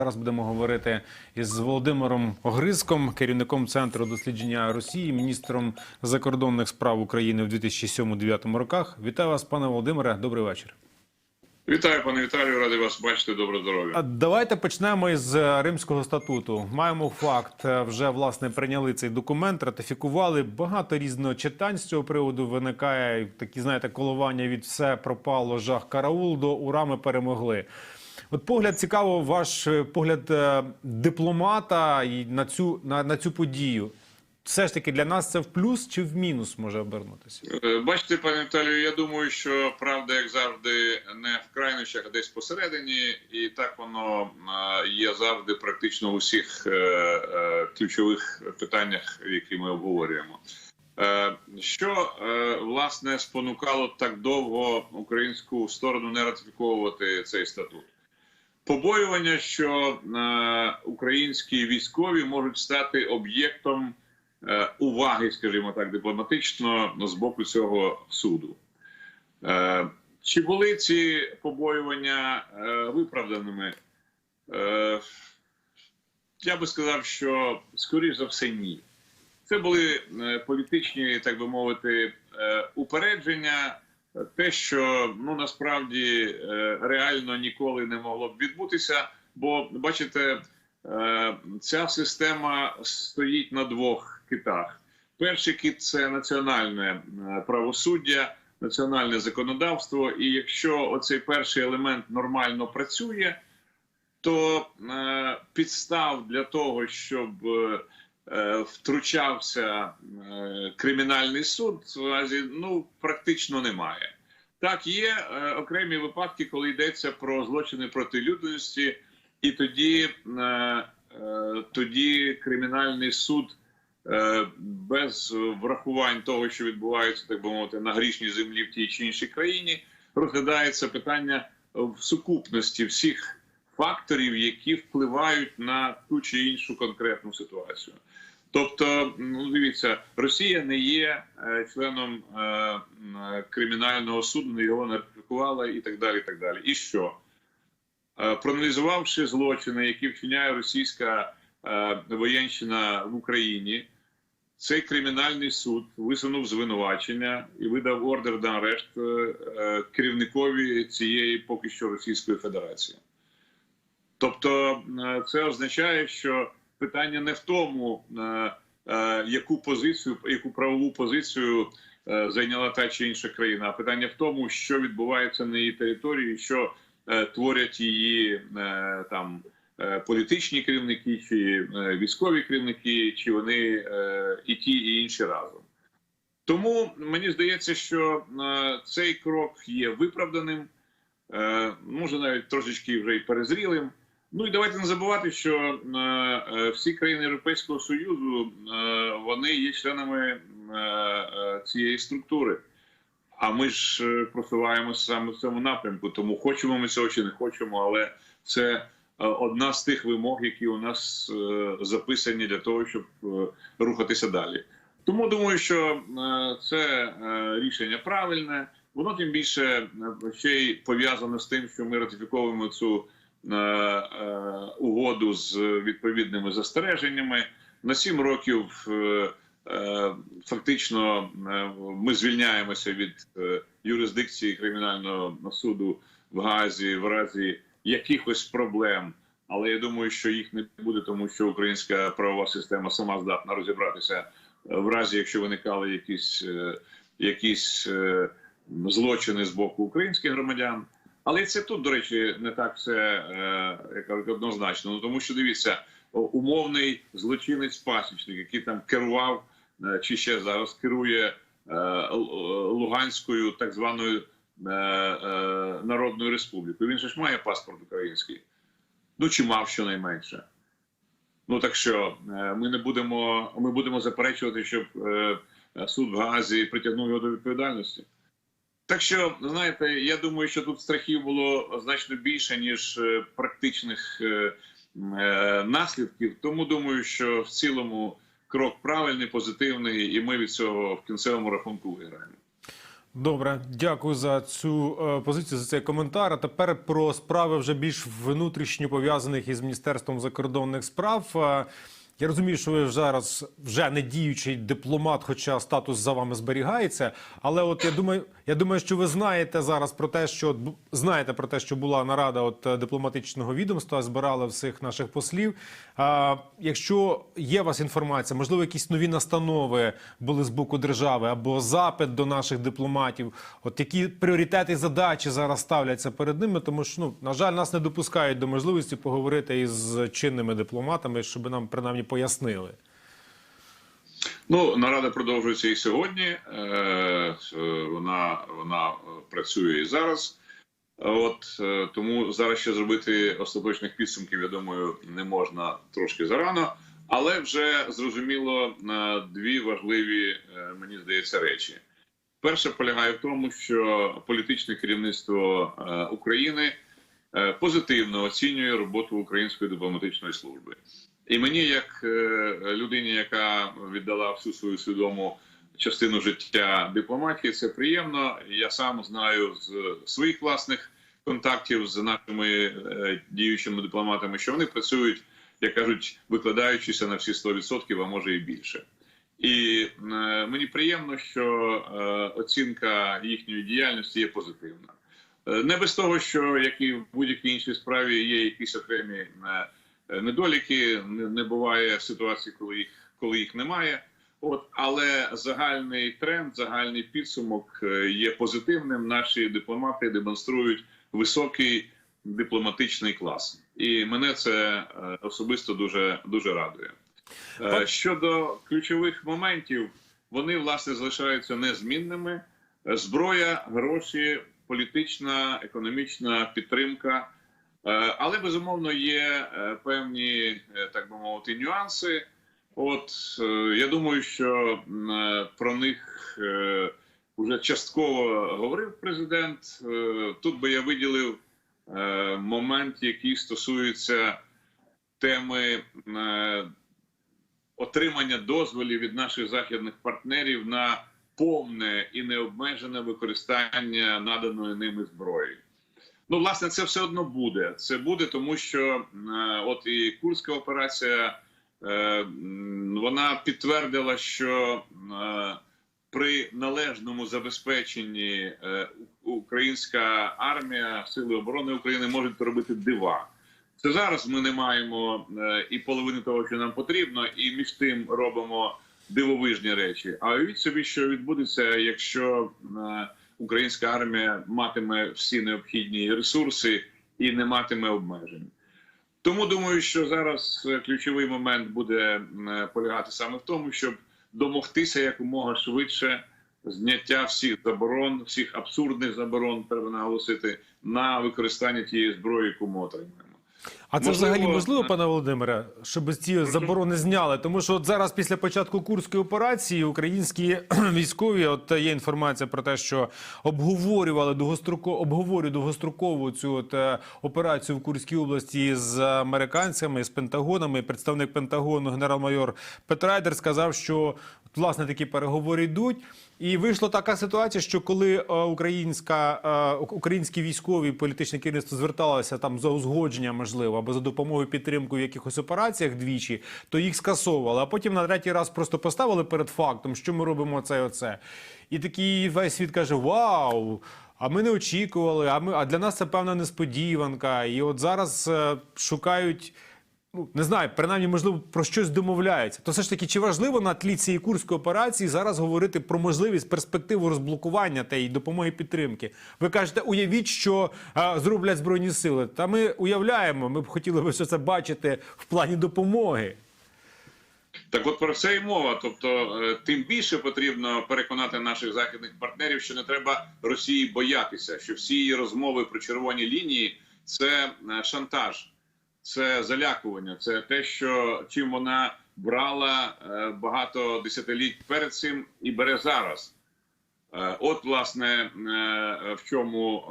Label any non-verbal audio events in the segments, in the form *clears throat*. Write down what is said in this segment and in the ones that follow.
Зараз будемо говорити із Володимиром Огризком, керівником центру дослідження Росії, міністром закордонних справ України в 2007-2009 роках. Вітаю вас, пане Володимире. Добрий вечір. Вітаю, пане Віталію, радий вас бачити. Доброго здоров'я. Давайте почнемо із е, Римського статуту. Маємо факт, е, вже власне прийняли цей документ, ратифікували. Багато різного читань з цього приводу виникає такі, знаєте, коливання від все пропало, жах караул до ура ми перемогли. От погляд цікаво, ваш е, погляд е, дипломата на цю на, на цю подію. Все ж таки для нас це в плюс чи в мінус може обернутися? Е, Бачите, пане Віталію, я думаю, що правда, як завжди, не в крайнощах, а десь посередині, і так воно є завжди практично у всіх ключових питаннях, які ми обговорюємо. Що власне спонукало так довго українську сторону не ратифіковувати цей статут? Побоювання, що е, українські військові можуть стати об'єктом е, уваги, скажімо так, дипломатично з боку цього суду. Е, Чи були ці побоювання виправданими? Я би сказав, що скоріш за все ні. Це були політичні, так би мовити, упередження. Те, що ну насправді е, реально ніколи не могло б відбутися, бо бачите, е, ця система стоїть на двох китах. Перший кит це національне е, правосуддя, національне законодавство. І якщо оцей перший елемент нормально працює, то підстав для того, щоб втручався е, кримінальний суд, ну практично немає. Так, є е, окремі випадки, коли йдеться про злочини проти людяності, і тоді, е, е, тоді кримінальний суд е, без врахувань того, що відбувається, так би мовити, на грішній землі в тій чи іншій країні, розглядається питання в сукупності всіх факторів, які впливають на ту чи іншу конкретну ситуацію. Тобто, ну дивіться, Росія не є е, членом е, кримінального суду, не його не ратифікувала і так далі. І так далі. І що? Е, проаналізувавши злочини, які вчиняє російська е, воєнщина в Україні, цей кримінальний суд висунув звинувачення і видав ордер на арешт е, е, керівникові цієї поки що Російської Федерації. Тобто, е, це означає, що питання не в тому, е, е, яку позицію, яку правову позицію е, зайняла та чи інша країна, а питання в тому, що відбувається на її території, що творять її там політичні керівники, чи військові керівники, чи вони і ті, і інші разом. Тому мені здається, що цей крок є виправданим, може навіть трошечки вже й перезрілим. Ну і давайте не забувати, що е, е, всі країни Європейського Союзу е, вони є членами цієї структури. А ми ж просуваємося саме в цьому напрямку. Тому хочемо ми цього чи не хочемо, але це одна з тих вимог, які у нас записані для того, щоб рухатися далі. Тому думаю, що це рішення правильне. Воно тим більше ще й пов'язано з тим, що ми ратифіковуємо цю угоду з відповідними застереженнями. На сім років е, е, фактично е, ми звільняємося від е, юрисдикції кримінального суду в Гаазі в разі якихось проблем. Але я думаю, що їх не буде, тому що українська правова система сама здатна розібратися е, в разі, якщо виникали якісь, е, якісь е, злочини з боку українських громадян. Але це тут, до речі, не так все е, як однозначно. Ну тому що дивіться, умовний злочинець пасічник, який там керував е, чи ще зараз керує е, Луганською так званою Народною Республікою. Він же ж має паспорт український. Ну чи мав щонайменше. Ну так що ми не будемо, ми будемо заперечувати, щоб суд в Гаазі притягнув його до відповідальності. Так що, знаєте, я думаю, що тут страхів було значно більше, ніж е, практичних е, е, наслідків. Тому думаю, що в цілому крок правильний, позитивний, і ми від цього в кінцевому рахунку виграємо. Добре, дякую за цю е, позицію за цей коментар. А тепер про справи вже більш внутрішньо пов'язаних із міністерством закордонних справ. Я розумію, що ви зараз вже не діючий дипломат, хоча статус за вами зберігається. Але от я думаю, я думаю, що ви знаєте зараз про те, що знаєте про те, що була нарада от е, дипломатичного відомства, збирали всіх наших послів. А, якщо є у вас інформація, можливо, якісь нові настанови були з боку держави або запит до наших дипломатів, от які пріоритети і задачі зараз ставляться перед ними, тому що ну на жаль, нас не допускають до можливості поговорити із чинними дипломатами, щоб нам принаймні пояснили. Ну, нарада продовжується і сьогодні. Е, е, Вона, вона працює і зараз. От е, тому зараз ще зробити остаточних підсумків, я думаю, не можна трошки зарано. Але вже зрозуміло дві важливі, мені здається, речі. Перше полягає в тому, що політичне керівництво України позитивно оцінює роботу української дипломатичної служби. І мені, як е, людині, яка віддала всю свою свідому частину життя дипломатії, це приємно. Я сам знаю з своїх власних контактів з нашими е, діючими дипломатами, що вони працюють, як кажуть, викладаючися на всі 100%, а може і більше. І е, мені приємно, що оцінка їхньої діяльності є позитивна. Не без того, що як і в будь-якій іншій справі є якісь окремі недоліки, не, не буває ситуації, коли їх коли їх немає. От, але загальний тренд, загальний підсумок е, є позитивним. Наші дипломати демонструють високий дипломатичний клас, і мене це е, особисто дуже дуже радує. Е, Щодо ключових моментів, вони власне залишаються незмінними: Е, зброя, гроші, політична, економічна підтримка. Е, Але безумовно є е, певні, е, так би мовити, нюанси. От я думаю, що про них вже частково говорив президент. Тут би я виділив момент, який стосується теми отримання дозволів від наших західних партнерів на повне і необмежене використання наданої ними зброї. Ну, власне, це все одно буде. Це буде, тому що е, от і Курська операція е, вона підтвердила, що е, при належному забезпеченні українська армія, сили оборони України можуть робити дива. Це зараз ми не маємо і половини того, що нам потрібно, і між тим робимо дивовижні речі. А уявіть собі, що відбудеться, якщо українська армія матиме всі необхідні ресурси і не матиме обмежень. Тому думаю, що зараз е, ключовий момент буде е, полягати саме в тому, щоб домогтися якомога швидше зняття всіх заборон, всіх абсурдних заборон, треба наголосити, на використання тієї зброї, яку ми отримаємо. А це Можливо, взагалі можливо, пане Володимире, щоб ці заборони зняли? Тому що от зараз, після початку курської операції, українські *clears throat* військові, от є інформація про те, що обговорювали довгостроко обговорюють довгострокову цю от е, операцію в Курській області з американцями, з Пентагонами. Представник Пентагону, генерал-майор Петрайдер, сказав, що власне такі переговори йдуть. І вийшла така ситуація, що коли е, українська е, українські військові політичне керівництво зверталося там за узгодження, можливо, або за допомогою підтримкою в якихось операціях двічі, то їх скасовували. А потім на третій раз просто поставили перед фактом, що ми робимо це і оце. І такий весь світ каже: Вау! А ми не очікували. А ми а для нас це певна несподіванка. І от зараз е, шукають ну не знаю, принаймні, можливо, про щось домовляються. То все ж таки, чи важливо на тлі цієї курської операції зараз говорити про можливість перспективу розблокування та допомоги підтримки? Ви кажете, уявіть, що е, зроблять збройні сили. Та ми уявляємо, ми б хотіли би все це бачити в плані допомоги. Так, от про це і мова. Тобто, е, тим більше потрібно переконати наших західних партнерів, що не треба Росії боятися, що всі її розмови про червоні лінії це е, шантаж, це залякування, це те, що чим вона брала е, багато десятиліть перед цим і бере зараз. Е, От, власне, е, в чому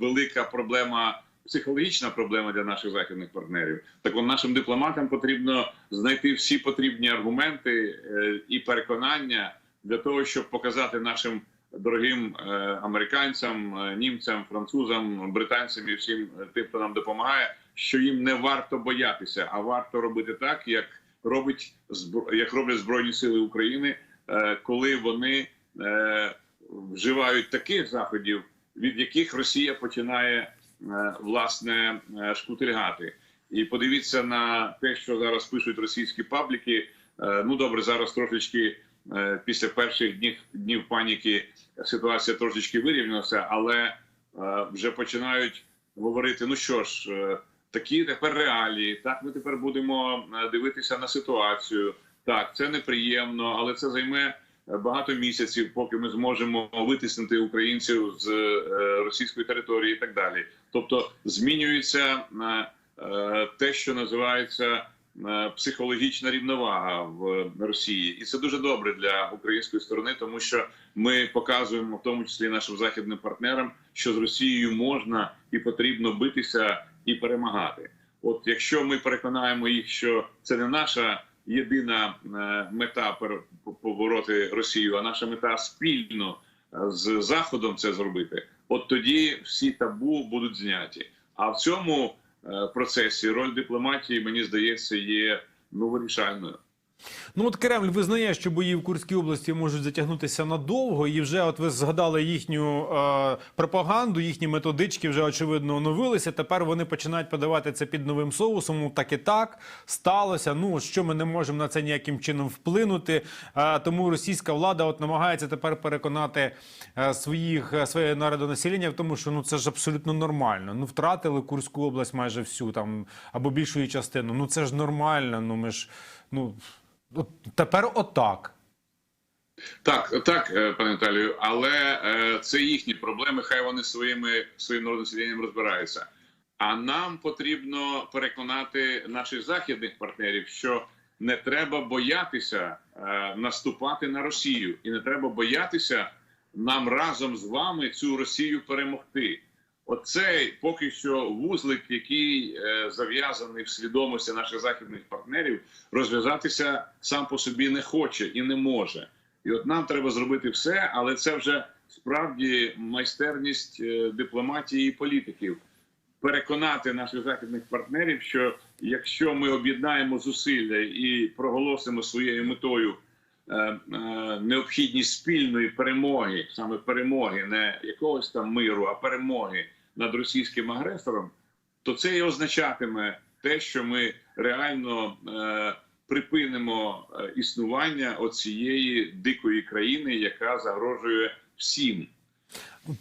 велика проблема, психологічна проблема для наших західних партнерів. Так от нашим дипломатам потрібно знайти всі потрібні аргументи і переконання для того, щоб показати нашим дорогим е, американцям, е, німцям, французам, британцям і всім е, тим, хто нам допомагає, що їм не варто боятися, а варто робити так, як робить як роблять збройні сили України, коли вони вживають таких заходів, від яких Росія починає власне шкутильгати. І подивіться на те, що зараз пишуть російські пабліки. Ну добре, зараз трошечки після перших днів днів паніки ситуація трошечки вирівнялася, але е, вже починають говорити: ну що ж, е, такі тепер реалії. Так, ми тепер будемо е, дивитися на ситуацію. Так, це неприємно, але це займе е, багато місяців, поки ми зможемо витиснути українців з е, російської території і так далі. Тобто змінюється е, е, те, що називається е, психологічна рівновага в Росії, і це дуже добре для української сторони, тому що ми показуємо, в тому числі нашим західним партнерам, що з Росією можна і потрібно битися і перемагати. От якщо ми переконаємо їх, що це не наша єдина е, мета побороти Росію, а наша мета спільно е, з Заходом це зробити, от тоді всі табу будуть зняті. А в цьому е, процесі роль дипломатії, мені здається, є ну вирішальною. Ну от Кремль визнає, що бої в Курській області можуть затягнутися надовго, і вже от ви згадали їхню е, пропаганду, їхні методички вже очевидно оновилися. Тепер вони починають подавати це під новим соусом. Ну так і так сталося. Ну що ми не можемо на це ніяким чином вплинути. Е, тому російська влада от намагається тепер переконати е, своїх е, своє народонаселення в тому, що ну це ж абсолютно нормально. Ну втратили Курську область майже всю там або більшу її частину. Ну це ж нормально. Ну ми ж ну. Тепер отак. Так, так, е, пане Віталію, але е, це їхні проблеми. Хай вони своїми своїм народонаселенням розбираються. А нам потрібно переконати наших західних партнерів, що не треба боятися е, наступати на Росію, і не треба боятися нам разом з вами цю Росію перемогти. Оцей поки що вузлик, який е, зав'язаний в свідомості наших західних партнерів, розв'язатися сам по собі не хоче і не може. І от нам треба зробити все, але це вже справді майстерність е, дипломатії і політиків. Переконати наших західних партнерів, що якщо ми об'єднаємо зусилля і проголосимо своєю метою е, е, необхідність спільної перемоги, саме перемоги, не якогось там миру, а перемоги над російським агресором, то це і означатиме те, що ми реально е, припинимо е, існування оцієї дикої країни, яка загрожує всім.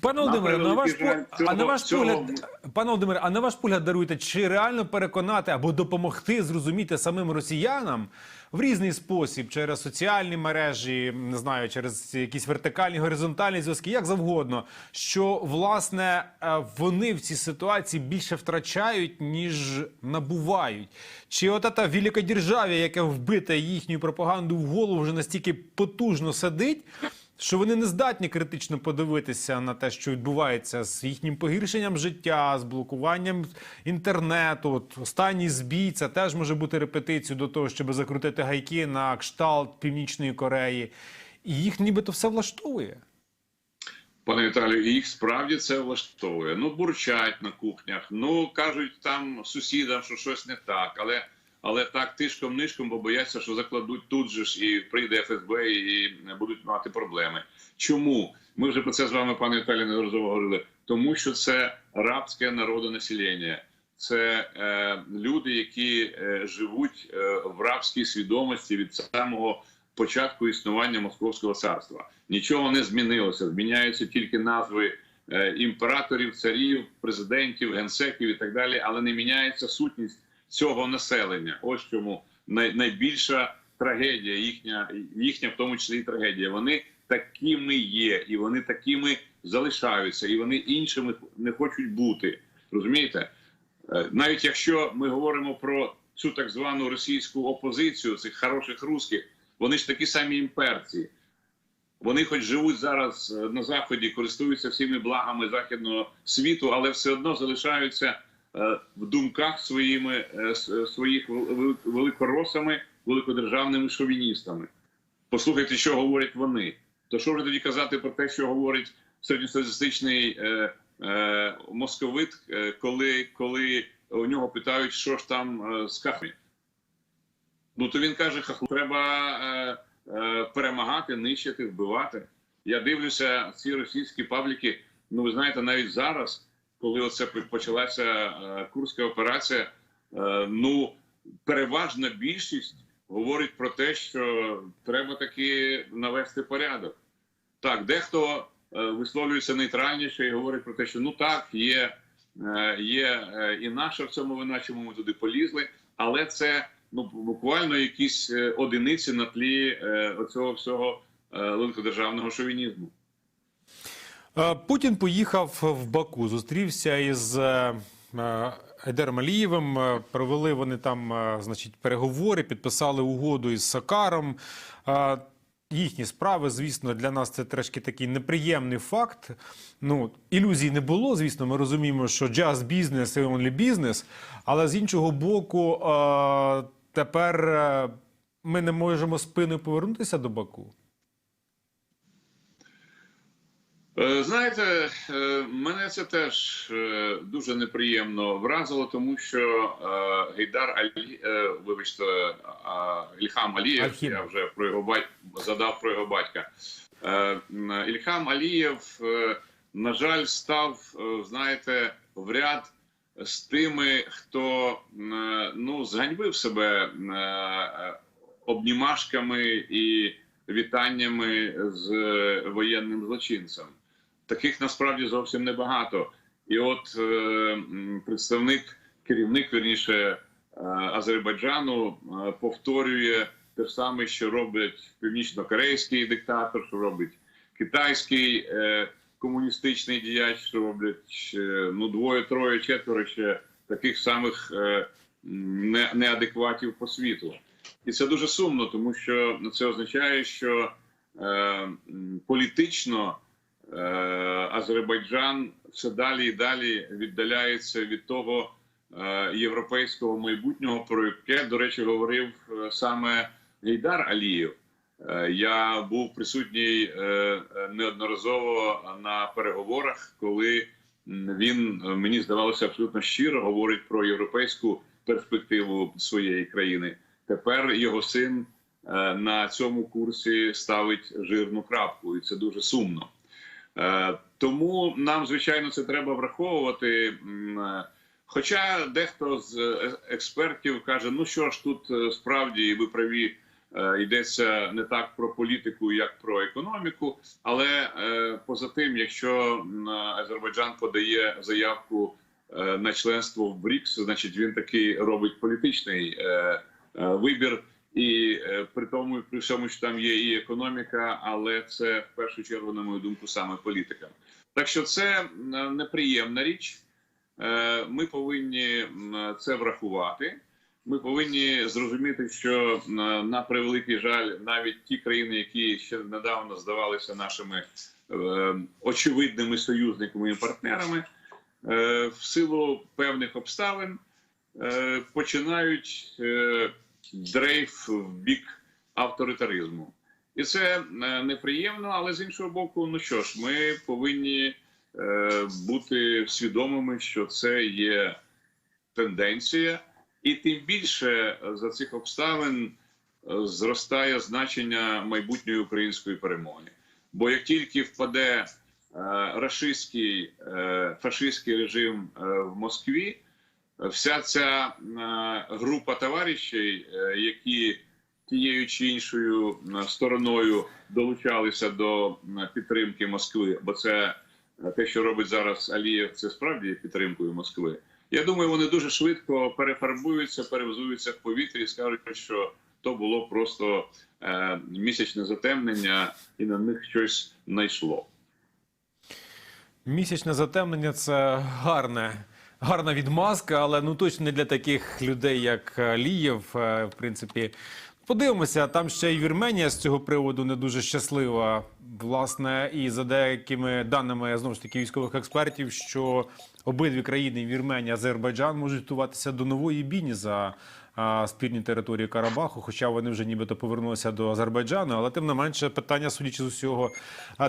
Пане Володимире, на ваш жаль, цього- а на ваш цього- погляд, пане Володимире, а на ваш погляд даруйте, чи реально переконати або допомогти зрозуміти самим росіянам в різний спосіб через соціальні мережі, не знаю, через якісь вертикальні горизонтальні зв'язки, як завгодно, що власне е, вони в цій ситуації більше втрачають ніж набувають. Чи от та великодержав'я, яке вбите їхньою пропагандою в голову, вже настільки потужно сидить, що вони не здатні критично подивитися на те, що відбувається з їхнім погіршенням життя, з блокуванням інтернету. От останній збій це теж може бути репетицією до того, щоб закрутити гайки на кшталт Північної Кореї. І їх нібито все влаштовує. Пане Віталію, їх справді це влаштовує. Ну, бурчать на кухнях, ну кажуть там сусідам, що щось не так, але але так тишком нишком, бо бояться, що закладуть тут же ж і прийде ФСБ і будуть мати проблеми. Чому ми вже про це з вами, пане Віталію, неодноразово говорили? Тому що це рабське народонаселення. Це е, люди, які е, живуть е, в рабській свідомості від самого початку існування Московського царства. Нічого не змінилося. Зміняються тільки назви е, імператорів, царів, президентів, генсеків і так далі, але не міняється сутність цього населення. Ось чому найбільша трагедія, їхня, їхня, в тому числі трагедія. Вони такими є, і вони такими залишаються, і вони іншими не хочуть бути. Розумієте? Е, Навіть якщо ми говоримо про цю так звану російську опозицію, цих хороших русських, вони ж такі самі імперці. Вони, хоч живуть зараз е, на заході, користуються всіми благами західного світу, але все одно залишаються в думках своїми е, е, своїх великоросами, великодержавними шовіністами. Послухайте, що говорять вони. То що вже тоді казати про те, що говорить середньостатистичний е, е, московит, е, коли, коли у нього питають, що ж там е, з кахами? Ну то він каже, хахлу треба е, е, перемагати, нищити, вбивати. Я дивлюся ці російські пабліки. Ну, ви знаєте, навіть зараз, коли оце почалася е, курська операція, е, ну переважна більшість говорить про те, що треба таки навести порядок. Так, дехто е, висловлюється нейтральніше і говорить про те, що ну так, є, є і наша в цьому вина, чому ми туди полізли, але це ну буквально якісь одиниці на тлі оцього всього великодержавного шовінізму. Е, Путін поїхав в Баку, зустрівся із е, е, Алієвим. е, Провели вони там, значить, переговори, підписали угоду із Сакаром. Їхні справи, звісно, для нас це трошки такий неприємний факт. Ну, ілюзій не було. Звісно, ми розуміємо, що just business і only business. Але з іншого боку, тепер ми не можемо спиною повернутися до Баку. Е, Знаєте, е, мене це теж е, дуже неприємно вразило, тому що е, Гейдар Алі, е, вибачте, Ільхам Алієв, Альхім. я вже про його бать... задав про його батька. Е, Ільхам Алієв, е, на жаль, став, е, знаєте, в ряд з тими, хто е, ну зганьбив себе е, обнімашками і вітаннями з е, воєнним злочинцем. Таких насправді зовсім небагато. І от е, представник, керівник вірніше е, Азербайджану е, повторює те саме, що робить північно-корейський диктатор, що робить китайський е, комуністичний діяч, що роблять е, ну двоє, троє, четверо ще таких самих е, не, неадекватів по світу. І це дуже сумно, тому що це означає, що е, політично Азербайджан все далі і далі віддаляється від того е, європейського майбутнього, про яке, до речі, говорив е, саме Гейдар Алієв. Е, Я був присутній е, е, неодноразово на переговорах, коли він е, мені здавалося абсолютно щиро говорить про європейську перспективу своєї країни. Тепер його син е, на цьому курсі ставить жирну крапку, і це дуже сумно. Е, Тому нам, звичайно, це треба враховувати. Е, Хоча дехто з експертів каже: ну що ж тут е, справді ви праві. Йдеться не так про політику, як про економіку. Але поза тим, якщо Азербайджан подає заявку на членство в БРІКС, значить він таки робить політичний вибір. І е, при тому, при всьому, що там є і економіка, але це в першу чергу, на мою думку, саме політика. Так що це неприємна річ. Е, Ми повинні це врахувати. Ми повинні зрозуміти, що на превеликий жаль, навіть ті країни, які ще недавно здавалися нашими е, очевидними союзниками і партнерами, в силу певних обставин починають дрейф в бік авторитаризму. І це е, неприємно, але з іншого боку, ну що ж, ми повинні е, бути свідомими, що це є тенденція, і тим більше за цих обставин е, зростає значення майбутньої української перемоги. Бо як тільки впаде е, рашистський е, фашистський режим е, в Москві, вся ця е, група товаришів, е, які тією чи іншою е, стороною долучалися до підтримки Москви, бо це те, що робить зараз Алієв, це справді підтримкою Москви. Я думаю, вони дуже швидко перефарбуються, перевзуються в повітрі і скажуть, що то було просто е, місячне затемнення, і на них щось найшло. Місячне затемнення це гарне. Гарна відмазка, але ну точно не для таких людей, як е, Лієв. Е, В принципі, подивимося. Там ще й Вірменія з цього приводу не дуже щаслива. Власне, і за деякими даними знову ж таки військових експертів, що обидві країни Вірменія, Азербайджан можуть готуватися до нової бійні за а, спірні території Карабаху, хоча вони вже нібито повернулися до Азербайджану, але тим не менше питання, судячи з усього,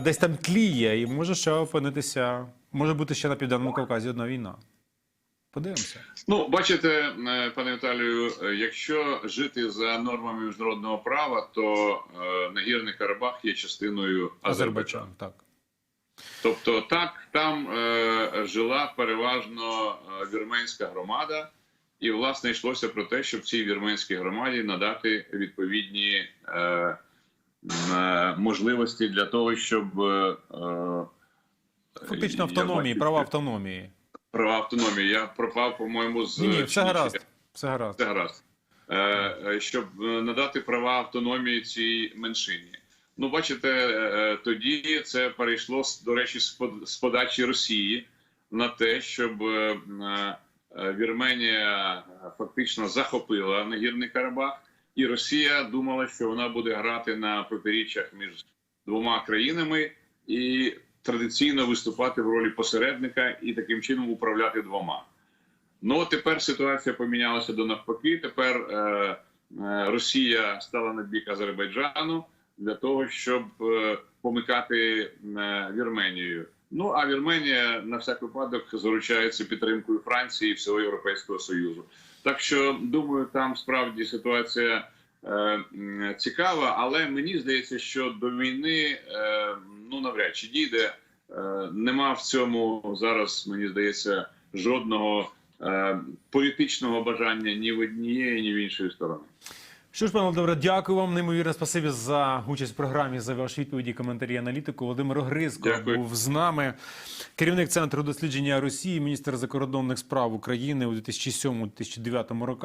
десь там тліє, і може ще опинитися, може бути ще на південному Кавказі одна війна. Подивимося. Ну, бачите, е, пане Віталію, е, якщо жити за нормами міжнародного права, то е, Нагірний Карабах є частиною Азербайджану. Азербайджан, так. Тобто, так там е, жила переважно вірменська громада, і власне йшлося про те, щоб цій вірменській громаді надати відповідні е, е, можливості для того, щоб е, Фактично автономії, права автономії. Права автономії. Я пропав, по-моєму, з Ні, ні, все гаразд. Все гаразд. Це гаразд. Е, е, щоб е, надати права автономії цій меншині. Ну, бачите, е, тоді це перейшло до речі з под- з подачі Росії на те, щоб Вірменія фактично захопила Нагірний Карабах, і Росія думала, що вона буде грати на поперіччях між двома країнами і традиційно виступати в ролі посередника і таким чином управляти двома. Ну тепер ситуація помінялася до навпаки. Тепер е, е, Росія стала на бік Азербайджану для того, щоб е, помикати е, Вірменію. Ну а Вірменія на всяк випадок заручається підтримкою Франції і всього Європейського Союзу. Так що думаю, там справді ситуація цікава, але мені здається, що до війни е, ну навряд чи дійде. Е, нема в цьому зараз, мені здається, жодного е, політичного бажання ні в однієї, ні в іншої сторони. Що ж, пане Володимире, дякую вам. Неймовірне спасибі за участь в програмі, за ваші відповіді, коментарі, аналітику. Володимир Огризко Дякую. був з нами. Керівник центру дослідження Росії, міністр закордонних справ України у 2007-2009 роках.